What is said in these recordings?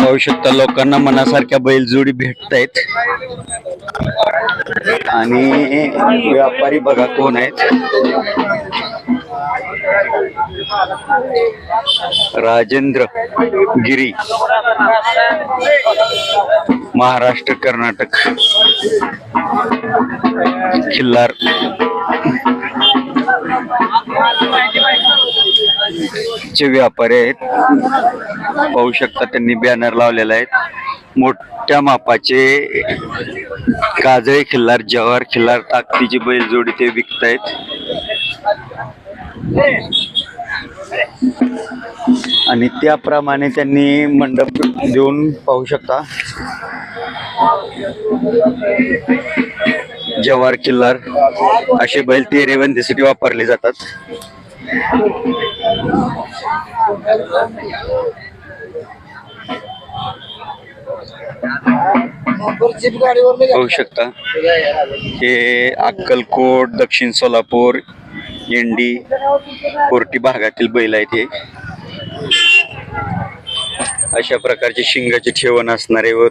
पाहू शकता लोकांना मनासारख्या बैलजोडी भेटतायत. आणि व्यापारी बघा कोण आहेत. राजेंद्र गिरी महाराष्ट्र कर्नाटक. खिल्लार. चे व्यापारी आहेत पाहू शकता त्यांनी बॅनर लावलेला आहेत मोठ्या मापाचे काजळे खिल्लार जवार खिल्लार ताकदीची बैलजोडी ते विकतायत. आणि त्याप्रमाणे त्यांनी मंडप देऊन पाहू शकता. जवार किल्लार असे बैल ते रेवंदीसाठी वापरले जातात. पाहू शकता. हे अक्कलकोट दक्षिण सोलापूर इंडी कोर्टी भागातील बैल आहेत हे. अशा प्रकारचे शिंगाचे ठेवण असणारे व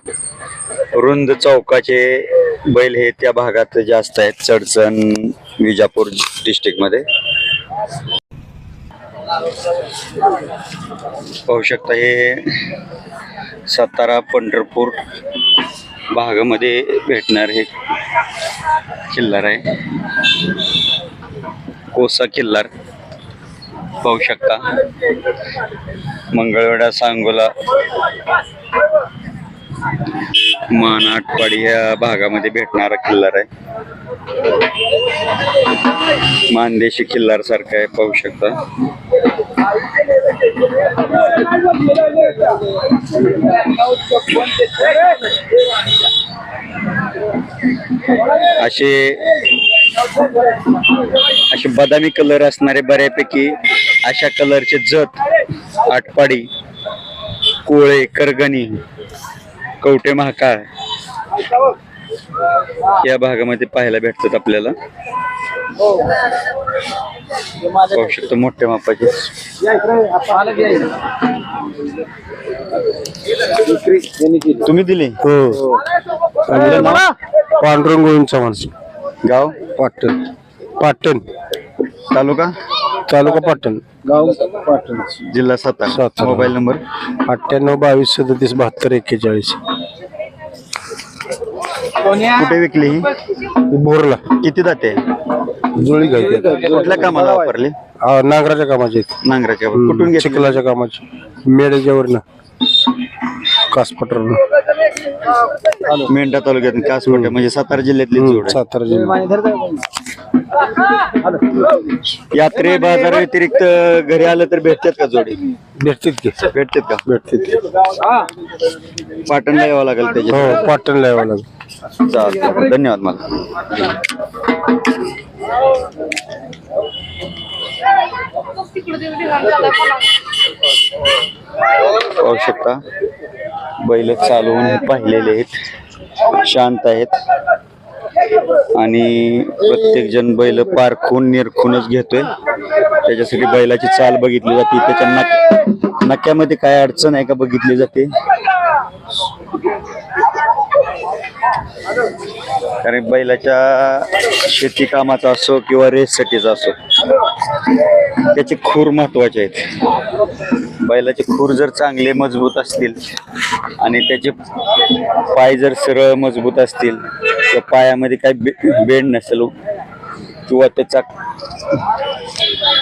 रुंद चौकाचे बैल हे त्या भागात जास्त आहेत चडचण विजापूर डिस्ट्रिक्टमध्ये पाहू शकता हे सातारा पंढरपूर भागामध्ये भेटणार हे किल्लार आहे. कोसा किल्लार. पाहू शकता. मंगळवेढा सांगोला मान या भागामध्ये भेटणारा किल्लार आहे. मानदेशी किल्लार सारखा आहे पाहू शकता. असे असे बदामी कलर असणारे बऱ्यापैकी अशा कलरचे जत आटपाडी कोळे करगणी कवटे महाकाळ या भागामध्ये पाहायला भेटतात आपल्याला. पाहू शकतो मोठ्या मापाचे. तुम्ही दिले? हो. आणि पांडुरंग गोविंद चव्हाण गाव? पाटण. पाटण. तालुका? तालुका पाटण. गाव? पाटण जिल्हा सातारा. सातारा. Mobile number? अठ्ठ्याण्णव बावीस सदतीस बहात्तर एक्केचाळीस. कुठे विकली ही? बोरला. किती दाते? जुळी घ्यायची कुठल्या कामाला वापरले? नांगराच्या कामाचे. नांगराच्या. कुठून घेतले? चिखलाच्या कामाचे. मेळ्याच्यावरनं कासपटरनं. मेंढा तालुक्यात कासकोटे म्हणजे सातारा जिल्ह्यातली जोड आहे. सातारा जिल्हा यात्रे बाजार व्यतिरिक्त घरी आलं तर भेटतात का जोडी? भेटतील की. भेटतात का? भेटतील की. पाटणला यावं लागेल त्याच्या हो पाटणला यावं लागेल. चालतंय धन्यवाद मला. पाहू शकता बैल चालवून पाहिलेले आहेत. शांत आहेत. आणि प्रत्येक जण बैल पारखून निरखूनच घेतोय. त्याच्यासाठी बैलाची चाल बघितली जाते. त्याच्या नक नक्यामध्ये काय अडचण आहे का बघितली जाते? कारण बैलाच्या शेती कामाचा असो किंवा रेससाठीचा असो त्याचे खूर महत्त्वाचे आहेत. बैलाचे खूर जर चांगले मजबूत असतील आणि त्याचे पाय जर सरळ मजबूत असतील तर पायामध्ये काही बे बेंड नसेल हो, किंवा त्याचा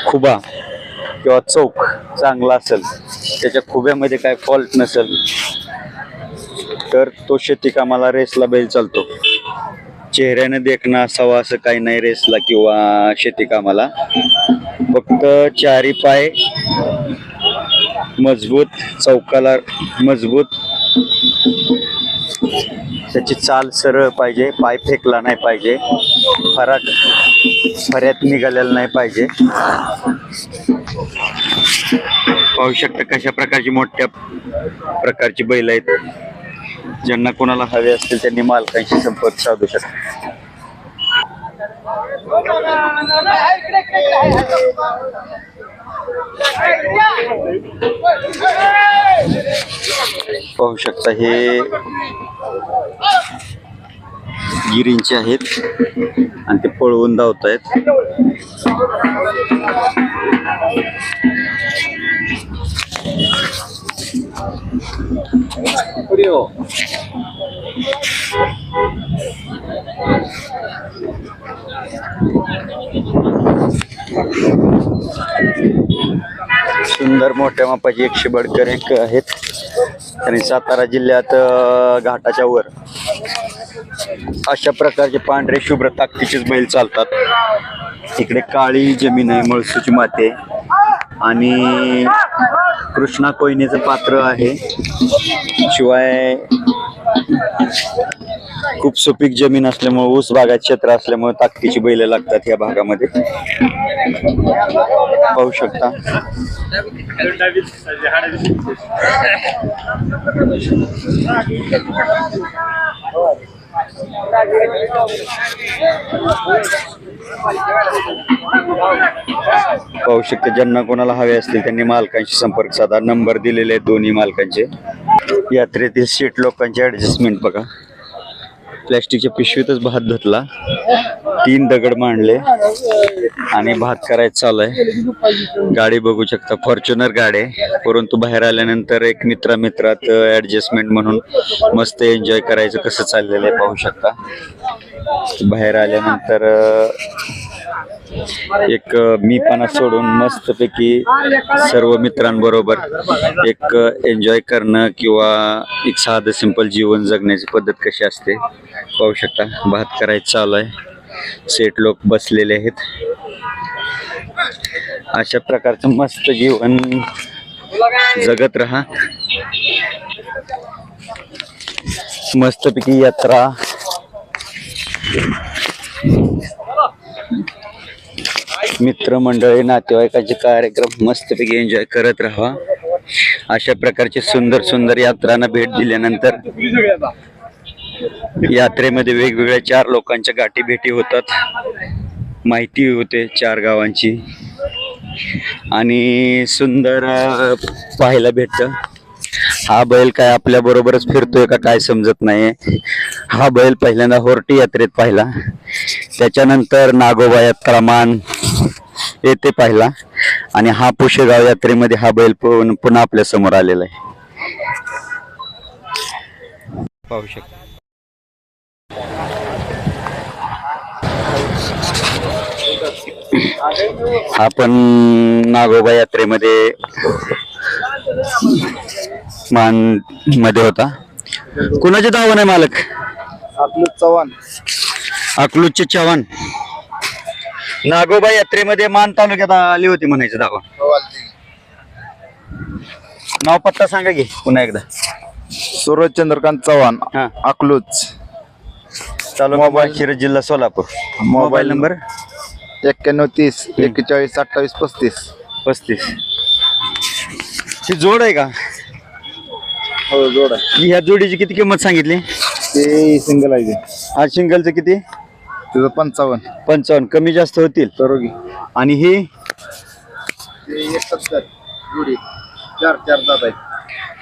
खुबा किंवा चौक चांगला असेल त्याच्या खुब्यामध्ये काय फॉल्ट नसेल तर तो शेती कामाला रेसला बैल चालतो. चेहऱ्याने देखणं असावं असं काही नाही रेसला किंवा शेती कामाला. फक्त चारी पाय मजबूत चौकाला मजबूत. त्याची चाल सरळ पाहिजे पाय फेकला नाही पाहिजे. फराक फऱ्यात निघालेला नाही पाहिजे. पाहू शकता कशा प्रकारची मोठ्या प्रकारची बैल आहेत. ज्यांना कोणाला हवे असतील त्यांनी मालकांशी संपर्क साधू शकतात पाहू शकता हे गिरींचे आहेत. आणि ते पळवून धावत आहेत सुंदर मोठ्या मापाची एकशे शिबडकर एक आहेत. आणि सातारा जिल्ह्यात घाटाच्या वर. अशा प्रकारचे पांढरे शुभ्र ताकदीचेच बैल चालतात. इकडे काळी जमीन आहे मळसूची माती आहे. आणि कृष्णा कोयनेचं पात्र आहे. शिवाय खूप सुपीक जमीन असल्यामुळे ऊस बागात क्षेत्र असल्यामुळे ताकदीची बैल लागतात या भागामध्ये. पाहू शकता. पाहू शकता ज्यांना कोणाला हवे असतील त्यांनी मालकांशी संपर्क साधा. नंबर दिलेले आहेत दोन्ही मालकांचे. यात्रेतील सीट लोकांचे ॲडजस्टमेंट बघा. प्लॅस्टिकच्या पिशवीतच भात धुतला. तीन दगड मांडले. आणि भात करायचं चालू आहे. गाडी बघू शकता. फॉर्च्युनर गाडी आहे. परंतु बाहेर आल्यानंतर एक मित्रा मित्रात ॲडजस्टमेंट म्हणून मस्त एन्जॉय करायचं कसं चाललेलं आहे पाहू शकता. बाहेर आल्यानंतर एक मी मीपणा सोडून मस्तपैकी सर्व मित्रांबरोबर एक एन्जॉय करणं किंवा एक साधं सिंपल जीवन जगण्याची पद्धत कशी असते पाहू शकता. भात करायचं चालू आहे. सेट लोक बसलेले आहेत. अशा प्रकारचं मस्त जीवन जगत राहा. मस्तपैकी यात्रा मित्रमंडळी नातेवाईकांचे कार्यक्रम मस्तपैकी एन्जॉय करत राहा. अशा प्रकारचे सुंदर सुंदर यात्रांना भेट दिल्यानंतर यात्रेमध्ये वेगवेगळ्या चार लोकांच्या गाठी भेटी होतात. माहिती होते चार गावांची. आणि सुंदर पाहायला भेटतं. हा बैल काय आपल्या बरोबरच फिरतोय का काय समजत नाही हा बैल पहिल्यांदा होर्टी यात्रेत पाहिला. त्याच्यानंतर नागोबा यात्रा मान येथे पाहिला आणि हा पुशेगाव यात्रेमध्ये हा बैल पुन- पुन्हा आपल्यासमोर आलेला आहे. पाहू शकता. आपण नागोबा यात्रेमध्ये मानमध्ये होता. कुणाचे धावण आहे मालक? आपलं चव्हाण. अकलूजचे चव्हाण. नागोबा यात्रेमध्ये मान तालुक्यात आली होती म्हणायचं धावा नाव पत्ता सांगा की पुन्हा एकदा. सूरज चंद्रकांत चव्हाण हा. अकलूज. तालुका माळशिरस जिल्हा सोलापूर. Mobile number? एक्क्याण्णव तीस एक्केचाळीस अठ्ठावीस पस्तीस. पस्तीस. ही जोड आहे का? हो जोड आहे. ह्या जोडीची किती किंमत सांगितली? ते सिंगल आहे हा सिंगलचं किती? तुझं पंचावन्न. पंचावन्न. कमी जास्त होतील. करोगी. आणि ही? ते एक सत्तर. जोडी. चार चार दात आहेत.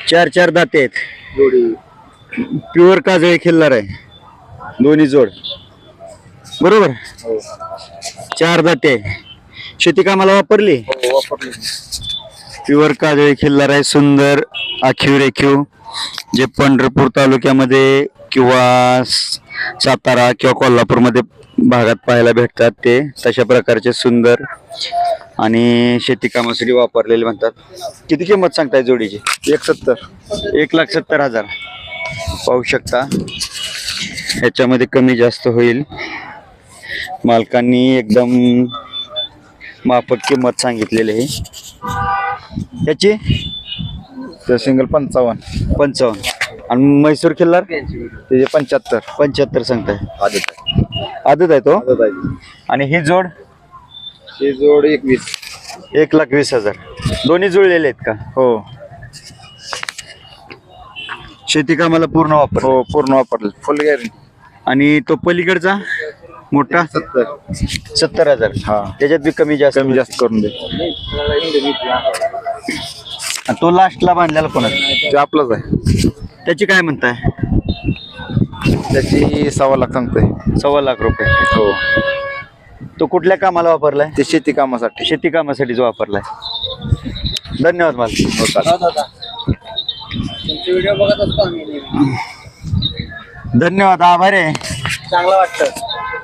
चार चार दाते आहेत. जोडी. प्युअर काजळे खिल्लार आहे. दोन्ही जोड. बरोबर? हो. चार दाते आहे. शेती कामाला वापरली? हो वापरले. प्युअर काजळी खिल्लार आहे सुंदर आखीव रेखीव. जे पंढरपूर तालुक्यामध्ये किंवा स- सातारा किंवा कोल्हापूरमध्ये भागात पाहायला भेटतात ते. तशा प्रकारचे सुंदर आणि शेती कामासाठी वापरलेले म्हणतात. किती किंमत सांगताय जोडीची? एक सत्तर. एक लाख सत्तर हजार. पाहू शकता. ह्याच्यामध्ये कमी जास्त होईल. मालकांनी एकदम माफक किंमत सांगितलेली आहे. ह्याची? ते सिंगल पंचावन्न. पंचावन्न. आणि म्हैसूर किल्लार? त्याचे पंच्याहत्तर. पंच्याहत्तर सांगताय आदत आहे. आदत आहे तो? आदत आहे. आणि ही जोड? ते जोड एकवीस. एक लाख वीस हजार. दोन्ही जुळलेले आहेत का? हो. शेती कामाला पूर्ण वापर. हो पूर्ण वापरले फुल गॅरंटी आणि तो पलीकडचा? मोठा? सत्तर. सत्तर हजार. हा. त्याच्यात बी कमी जास्त कमी जास्त करून दे. आणि तो लास्टला बांधलेला कोणाचा? ते आपलंच आहे. त्याची काय म्हणताय? त्याची सव्वा लाख सांगतोय. सव्वा लाख रुपये. हो. तो कुठल्या कामाला वापरलाय? ते शेती कामासाठी. शेती कामासाठीच वापरलाय. धन्यवाद मला व्हिडिओ बघत असतो आम्ही. धन्यवाद आभार आहे. चांगलं वाटतं.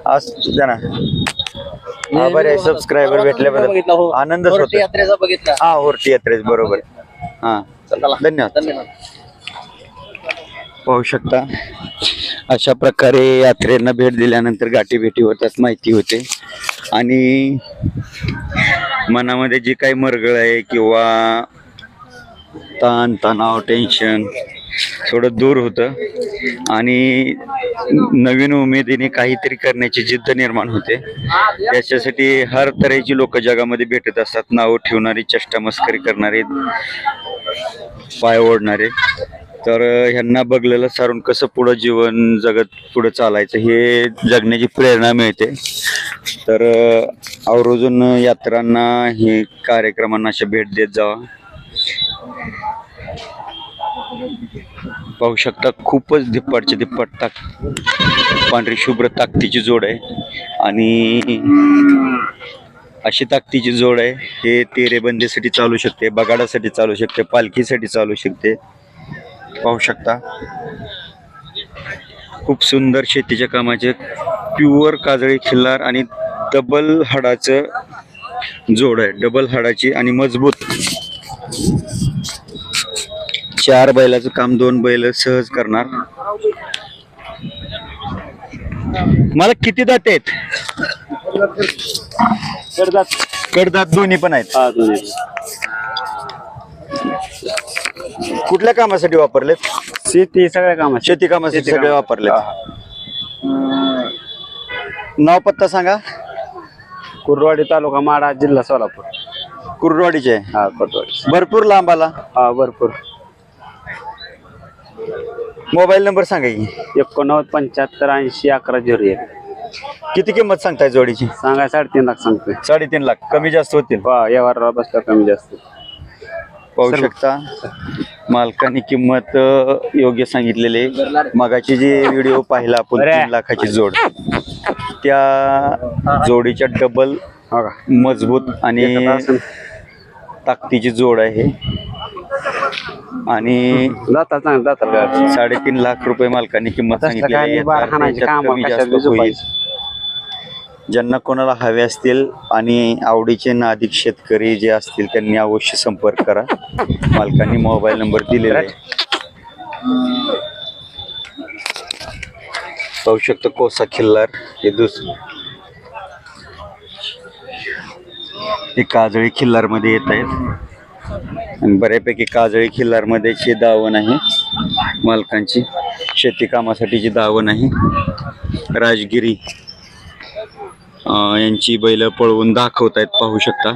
असू द्या ना. आभार आहे सबस्क्रायबर भेटल्याबद्दल. आनंदच होतो यात्रेचा बघितला. हा होर्टी यात्रेच बरोबर. हा. धन्यवाद. पाहू शकता. अशा प्रकारे यात्रेंना भेट दिल्यानंतर गाठी भेटी होतात माहिती होते. आणि मनामध्ये जी काही मरगळ आहे किंवा ताण तणाव टेन्शन थोडं दूर होतं. आणि नवीन उमेदीने काहीतरी करण्याची जिद्द निर्माण होते. त्याच्यासाठी हर तऱ्हेची लोक जगामध्ये भेटत असतात. नावं ठेवणारी चष्टामस्करी करणारे पाय ओढणारे. तर ह्यांना बघलेलं सारून कसं पुढं जीवन जगत पुढं चालायचं हे जगण्याची प्रेरणा मिळते. तर आवर्जून यात्रांना हे कार्यक्रमांना अशा भेट देत जावा. पाहू शकता खूपच धिप्पाटचे धिप्पाट ताक पांढरी शुभ्र ताकदीची जोड आहे. आणि अशी ताकदीची जोड आहे हे तेरेबंदीसाठी चालू शकते बगाडासाठी चालू शकते पालखीसाठी चालू शकते. पाहू शकता. खूप सुंदर शेतीच्या कामाचे प्युअर काजळी खिल्लार आणि डबल हाडाचं जोड आहे. डबल हाडाची आणि मजबूत. चार बैलाचं काम दोन बैल सहज करणार. मला किती दात आहेत? कडदात कडदात दोन्ही पण आहेत. कुठल्या कामासाठी वापरलेत? शेती सगळ्या कामात शेती कामासाठी सगळे कामात. वापरलेत. नाव पत्ता सांगा. कुर्डवाडी तालुका माडा जिल्हा सोलापूर. कुर्डवाडीचे आहे. हा कुर्डवाडी भरपूर लांब आला. हा भरपूर. मोबाईल नंबर सांगा की. एकोणनव्वद पंच्याहत्तर ऐंशी अकरा झिरो एक. किती किंमत सांगताय जोडीची? सांगाय साडेतीन लाख सांगतोय. साडेतीन लाख. कमी जास्त होतील. वा व्यवहाराला बसला कमी जास्त. पाहू शकता. मालकाने किंमत अ, योग्य सांगितलेली मगाची जी व्हिडिओ पाहिला आपण. तीन लाखाची जोड त्या जोडीच्या डबल हो का मजबूत आणि. ताकदीची जोड आहे आणि जातात चांगलं जातात साडेतीन लाख रुपये मालकाने किंमत तसलं सांगितलेली काय आहे. नाही, बारा याचा हाणायची याच्यात कामं कमी कशात जास्त बी होईल झोपायची. ज्यांना कोणाला हवे असतील आणि आवडीचे नादिक शेतकरी जे असतील त्यांनी अवश्य संपर्क करा. मालकांनी मोबाईल नंबर दिलेला आहे. पाहू शकतो कोसा खिल्लार हे दुस हे काजळी खिल्लारमध्ये येत आहेत. आणि बऱ्यापैकी काजळी खिल्लारमध्ये दावण आहे मालकांची शेती कामासाठीची दावण आहे राजगिरी यांची बैल पळवून दाखवत आहेत पाहू शकता.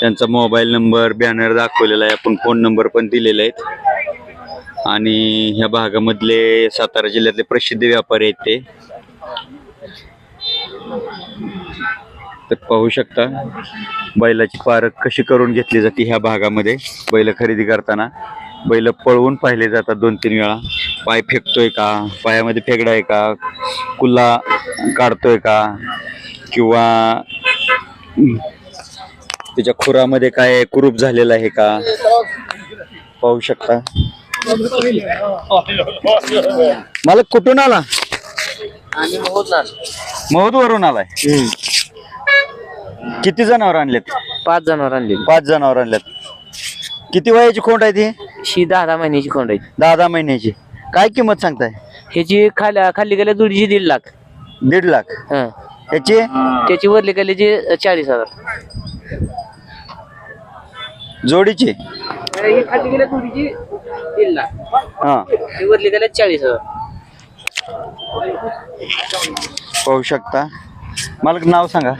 त्यांचा मोबाईल नंबर बॅनर दाखवलेला आहे. आपण फोन नंबर पण दिलेले आहेत. आणि ह्या भागामधले सातारा जिल्ह्यातले प्रसिद्ध व्यापारी आहेत ते. तर पाहू शकता बैलाची पारख कशी करून घेतली जाते ह्या भागामध्ये. बैल खरेदी करताना बैल पळवून पाहिले जातात दोन तीन वेळा. पाय फेकतोय का? पायामध्ये फेगडा आहे का? कुल्ला काढतोय का? किंवा त्याच्या खुरामध्ये काय कुरूप झालेला आहे का? पाहू शकता. मला कुठून आला? महूद वरून आलाय. किती जनावर आणलेत? पाच जनावर आणलेली पाच जनावर आणलेत. किती वयाची खोंड आहे ती? ही दहा दहा महिन्याची कोंड आहे. दहा दहा महिन्याची. काय किंमत सांगताय? ह्याची खाल्या खाली गेल्या दुडीची दीड लाख. दीड लाख. हं. याची त्याची वरली गेल्याची चाळीस हजार. जोडीची? खाली गेल्या दुडीची दीड लाख. हा. वरली गेल्या चाळीस हजार. पाहू शकता. मला नाव सांगा.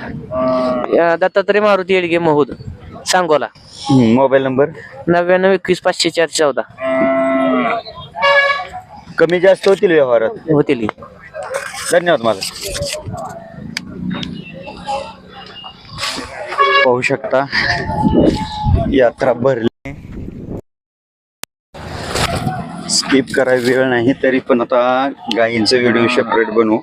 दत्तात्रय मारुती येडगे महूद सांगोला. Mobile number? नव्याण्णव एकवीस पाचशे चार चौदा. कमी जास्त होतील व्यवहारात? होतील. धन्यवाद मला पाहू शकता. यात्रा भरली. स्किप करायला वेळ नाही तरी पण आता गायींचा व्हिडिओ सेपरेट बनवू.